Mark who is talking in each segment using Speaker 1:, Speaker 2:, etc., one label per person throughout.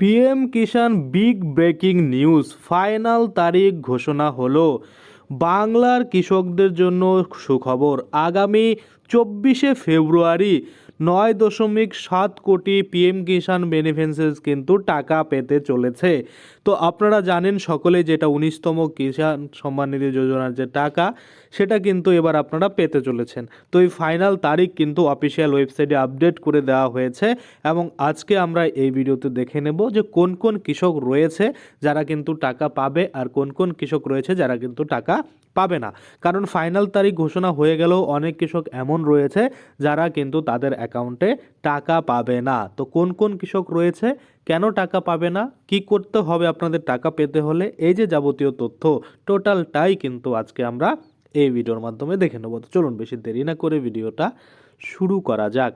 Speaker 1: PM Kisan big breaking news final তারিখ ঘোষণা হলো। বাংলার কৃষকদের জন্য সুখবর। আগামী চব্বিশে ফেব্রুয়ারি নয় দশমিক সাত কোটি পিএম কিষাণ বেনিফিসেস কিন্তু টাকা পেতে চলেছে। তো আপনারা জানেন সকলে যেটা উনিশতম কিষাণ সম্মান নিধি যোজনার যে টাকা, সেটা কিন্তু এবার আপনারা পেতে চলেছেন। তো এই ফাইনাল তারিখ কিন্তু অফিসিয়াল ওয়েবসাইটে আপডেট করে দেওয়া হয়েছে এবং আজকে আমরা এই ভিডিওতে দেখে নেব যে কোন কোন কৃষক রয়েছে যারা কিন্তু টাকা পাবে আর কোন কোন কৃষক রয়েছে যারা কিন্তু টাকা পাবে না। কারণ ফাইনাল তারিখ ঘোষণা হয়ে গেলেও অনেক কৃষক এমন রয়েছে যারা কিন্তু তাদের অ্যাকাউন্টে টাকা পাবে না। তো কোন কোন কৃষক রয়েছে? কেন টাকা পাবে না? কি করতে হবে আপনাদের টাকা পেতে হলে? এই যে যাবতীয় তথ্য টোটালটাই কিন্তু আজকে আমরা এই ভিডিওর মাধ্যমে দেখে নেব। তো চলুন বেশি দেরি না করে ভিডিওটা শুরু করা যাক।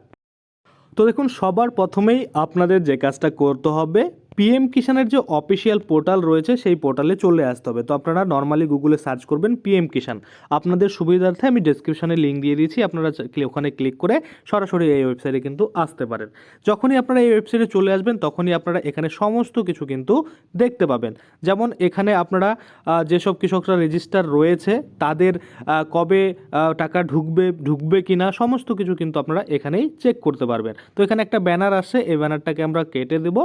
Speaker 1: তো দেখুন, সবার প্রথমেই আপনাদের যে কাজটা করতে হবে পিএম কিষানের যে অফিসিয়াল পোর্টাল রয়েছে, সেই পোর্টালে চলে আসতে হবে। তো আপনারা নর্মালি গুগলে সার্চ করবেন পিএম কিষান আপনাদের সুবিধার্থে আমি ডেসক্রিপশনে লিঙ্ক দিয়ে দিয়েছি, আপনারা ওখানে ক্লিক করে সরাসরি এই ওয়েবসাইটে কিন্তু আসতে পারেন। যখনই আপনারা এই ওয়েবসাইটে চলে আসবেন, তখনই আপনারা এখানে সমস্ত কিছু কিন্তু দেখতে পাবেন। যেমন এখানে আপনারা যেসব কৃষকরা রেজিস্টার রয়েছে, তাদের কবে টাকা ঢুকবে ঢুকবে কি না সমস্ত কিছু কিন্তু আপনারা এখানেই চেক করতে পারবেন। তো এখানে একটা ব্যানার আসছে, এই ব্যানারটাকে আমরা কেটে দেবো।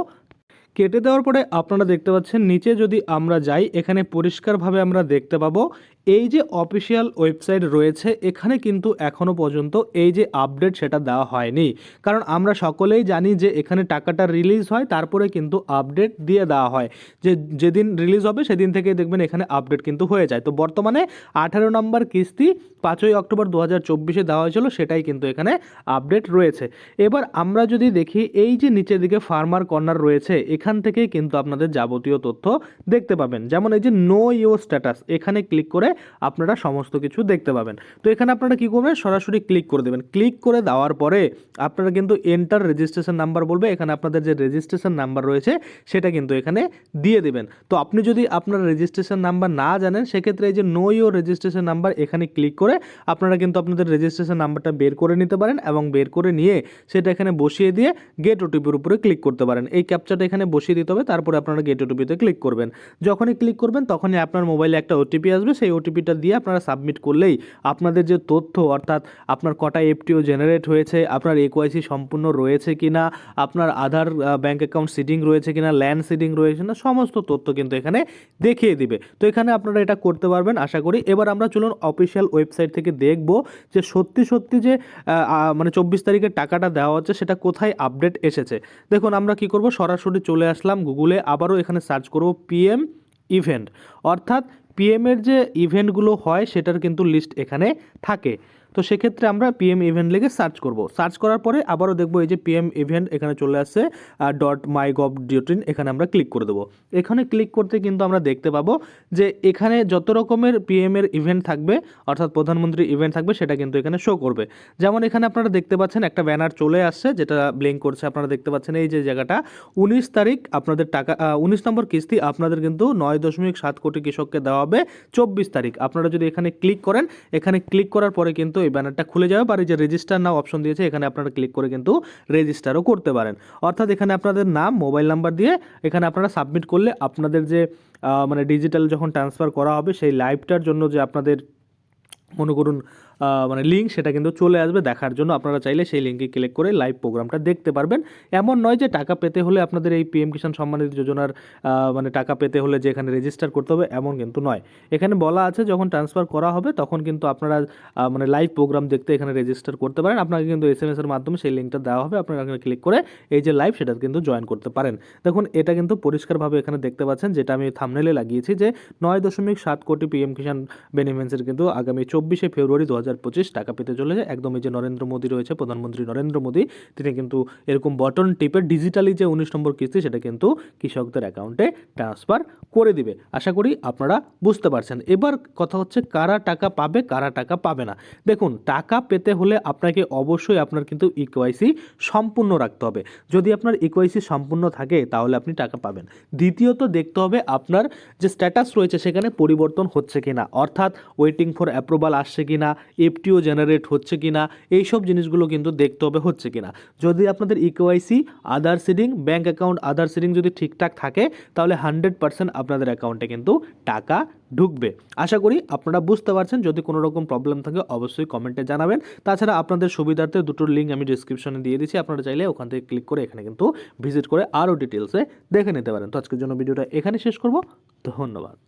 Speaker 1: কেটে দেওয়ার পরে আপনারা দেখতে পাচ্ছেন, নিচে যদি আমরা যাই, এখানে পরিষ্কারভাবে আমরা দেখতে পাবো এই যে অফিসিয়াল ওয়েবসাইট রয়েছে, এখানে কিন্তু এখনও পর্যন্ত এই যে আপডেট সেটা দেওয়া হয়নি। কারণ আমরা সকলেই জানি যে এখানে টাকাটা রিলিজ হয়, তারপরে কিন্তু আপডেট দিয়ে দেওয়া হয়। যে যেদিন রিলিজ হবে, সেদিন থেকে দেখবেন এখানে আপডেট কিন্তু হয়ে যায়। তো বর্তমানে আঠারো নম্বর কিস্তি পাঁচই অক্টোবর দু হাজার চব্বিশে দেওয়া হয়েছিল, সেটাই কিন্তু এখানে আপডেট রয়েছে। এবার আমরা যদি দেখি, এই যে নিচের দিকে ফার্মার কর্নার রয়েছে, এখান থেকেই কিন্তু আপনাদের যাবতীয় তথ্য দেখতে পাবেন। যেমন এই যে নো ইউর স্ট্যাটাস, এখানে ক্লিক করে আপনারা সমস্ত কিছু দেখতে পাবেন। তো এখানে আপনারা কি করবেন? সরাসরি ক্লিক করে দেবেন। ক্লিক করে দেওয়ার পরে আপনারা কিন্তু এন্টার রেজিস্ট্রেশন নাম্বার বলবে। এখানে আপনাদের যে রেজিস্ট্রেশন নাম্বার রয়েছে, সেটা কিন্তু এখানে দিয়ে দেবেন। তো আপনি যদি আপনার রেজিস্ট্রেশন নাম্বার না জানেন, সেক্ষেত্রে এই যে নো ইউর রেজিস্ট্রেশন নাম্বার এখানে ক্লিক করে আপনারা কিন্তু আপনাদের রেজিস্ট্রেশন নাম্বারটা বের করে নিতে পারেন এবং বের করে নিয়ে সেটা এখানে বসিয়ে দিয়ে গেট ওটিপির উপরে ক্লিক করতে পারেন। এই ক্যাপচাটা এখানে বসিয়ে দিতে হবে, তারপরে আপনারা গেট ওটিপিতে ক্লিক করবেন। যখনই ক্লিক করবেন, তখনই আপনার মোবাইলে একটা ওটিপি আসবে, সেই ওটিপিটা দিয়ে আপনারা সাবমিট করলেই আপনাদের যে তথ্য, অর্থাৎ আপনার কটা এফটিও জেনারেট হয়েছে, আপনার একুআইসি সম্পূর্ণ রয়েছে কিনা, আপনার আধার ব্যাঙ্ক অ্যাকাউন্ট সিটিং রয়েছে কিনা ল্যান্ড সিটিং রয়েছে না সমস্ত তথ্য কিন্তু এখানে দেখিয়ে দিবে। তো এখানে আপনারা এটা করতে পারবেন, আশা করি। এবার আমরা চলুন অফিসিয়াল ওয়েবসাইট থেকে দেখব যে সত্যি সত্যি যে মানে চব্বিশ তারিখের টাকাটা দেওয়া হচ্ছে, সেটা কোথায় আপডেট এসেছে। দেখুন, আমরা কি করব? সরাসরি চলে আসলাম গুগলে আবারও এখানে সার্চ করব পিএম ইভেন্ট অর্থাৎ পিএমের যে ইভেন্টগুলো হয় সেটার কিন্তু লিস্ট এখানে থাকে। তো সেক্ষেত্রে আমরা পিএম ইভেন্ট লিখে সার্চ করব। সার্চ করার পরে আবারও দেখব এই যে পিএম ইভেন্ট এখানে চলে আসছে ডট মাই গভ ডিওটিন এখানে আমরা ক্লিক করে দেবো। এখানে ক্লিক করতে কিন্তু আমরা দেখতে পাবো যে এখানে যত রকমের পিএম এর ইভেন্ট থাকবে, অর্থাৎ প্রধানমন্ত্রী ইভেন্ট থাকবে, সেটা কিন্তু এখানে শো করবে। যেমন এখানে আপনারা দেখতে পাচ্ছেন একটা ব্যানার চলে আসছে, যেটা ব্লিঙ্ক করছে, আপনারা দেখতে পাচ্ছেন এই যে জায়গাটা। উনিশ তারিখ আপনাদের টাকা উনিশ নম্বর কিস্তি আপনাদের কিন্তু নয় দশমিক সাত কোটি কৃষককে দেওয়া হবে। চব্বিশ তারিখ আপনারা যদি এখানে ক্লিক করেন, এখানে ক্লিক করার পরে কিন্তু এই ব্যানারটা খুলে যাবে আর এই যে রেজিস্টার নাও অপশন দিয়েছে, এখানে আপনারা ক্লিক করে কিন্তু রেজিস্টারও করতে পারেন। অর্থাৎ এখানে আপনাদের নাম মোবাইল নাম্বার দিয়ে এখানে আপনারা সাবমিট করলে আপনাদের যে মানে ডিজিটাল যখন ট্রান্সফার করা হবে, সেই লাইভটার জন্য যে আপনাদের মনে করুন মানে লিঙ্ক সেটা কিন্তু চলে আসবে দেখার জন্য। আপনারা চাইলে সেই লিঙ্কে ক্লিক করে লাইভ প্রোগ্রামটা দেখতে পারবেন। এমন নয় যে টাকা পেতে হলে আপনাদের এই পিএম কিষাণ সম্মানিত যোজনার মানে টাকা পেতে হলে যে এখানে রেজিস্টার করতে হবে, এমন কিন্তু নয়। এখানে বলা আছে, যখন ট্রান্সফার করা হবে, তখন কিন্তু আপনারা মানে লাইভ প্রোগ্রাম দেখতে এখানে রেজিস্টার করতে পারেন। আপনাকে কিন্তু এস এম এসের মাধ্যমে সেই লিঙ্কটা দেওয়া হবে। আপনারা এখানে ক্লিক করে এই যে লাইভ সেটা কিন্তু জয়েন করতে পারেন। দেখুন, এটা কিন্তু পরিষ্কারভাবে এখানে দেখতে পাচ্ছেন, যেটা আমি থামনেলে লাগিয়েছি যে নয় দশমিক সাত কোটি পিএম কিষাণ বেনিফিটসের কিন্তু আগামী চব্বিশে ফেব্রুয়ারি দু হাজার পঁচিশ টাকা পেতে চলেছে। একদম এই যে নরেন্দ্র মোদী রয়েছে, প্রধানমন্ত্রী নরেন্দ্র মোদী, তিনি কিন্তু এরকম বটন টিপে ডিজিটালি যে উনিশ নম্বর কিস্তি, সেটা কিন্তু কৃষকদের অ্যাকাউন্টে ট্রান্সফার করে দিবে। আশা করি আপনারা বুঝতে পারছেন। এবার কথা হচ্ছে কারা টাকা পাবে, কারা টাকা পাবে না। দেখুন, টাকা পেতে হলে আপনাকে অবশ্যই আপনার কিন্তু ইকোয়াইসি সম্পূর্ণ রাখতে হবে। যদি আপনার ইকোয়াইসি সম্পূর্ণ থাকে, তাহলে আপনি টাকা পাবেন। দ্বিতীয়ত দেখতে হবে আপনার যে স্ট্যাটাস রয়েছে, সেখানে পরিবর্তন হচ্ছে কিনা। অর্থাৎ ওয়েটিং ফর অ্যাপ্রুভাল আসছে কিনা এফটিও জেনারেট হচ্ছে কি না এইসব জিনিসগুলো কিন্তু দেখতে হবে হচ্ছে কি না যদি আপনাদের eKYC Aadhaar seeding bank account Aadhaar seeding যদি ঠিকঠাক থাকে, তাহলে হান্ড্রেড পার্সেন্ট আপনাদের অ্যাকাউন্টে কিন্তু টাকা ঢুকবে। আশা করি আপনারা বুঝতে পারছেন, যদি কোনো রকম প্রবলেম থাকে অবশ্যই কমেন্টে জানাবেন। তাছাড়া আপনাদের সুবিধার্থে দুটোর লিঙ্ক আমি ডিসক্রিপশনে দিয়ে দিচ্ছি, আপনারা চাইলে ওখান থেকে ক্লিক করে এখানে কিন্তু ভিজিট করে আরও ডিটেলসে দেখে নিতে পারেন। তো আজকের জন্য ভিডিওটা এখানে শেষ করব। ধন্যবাদ।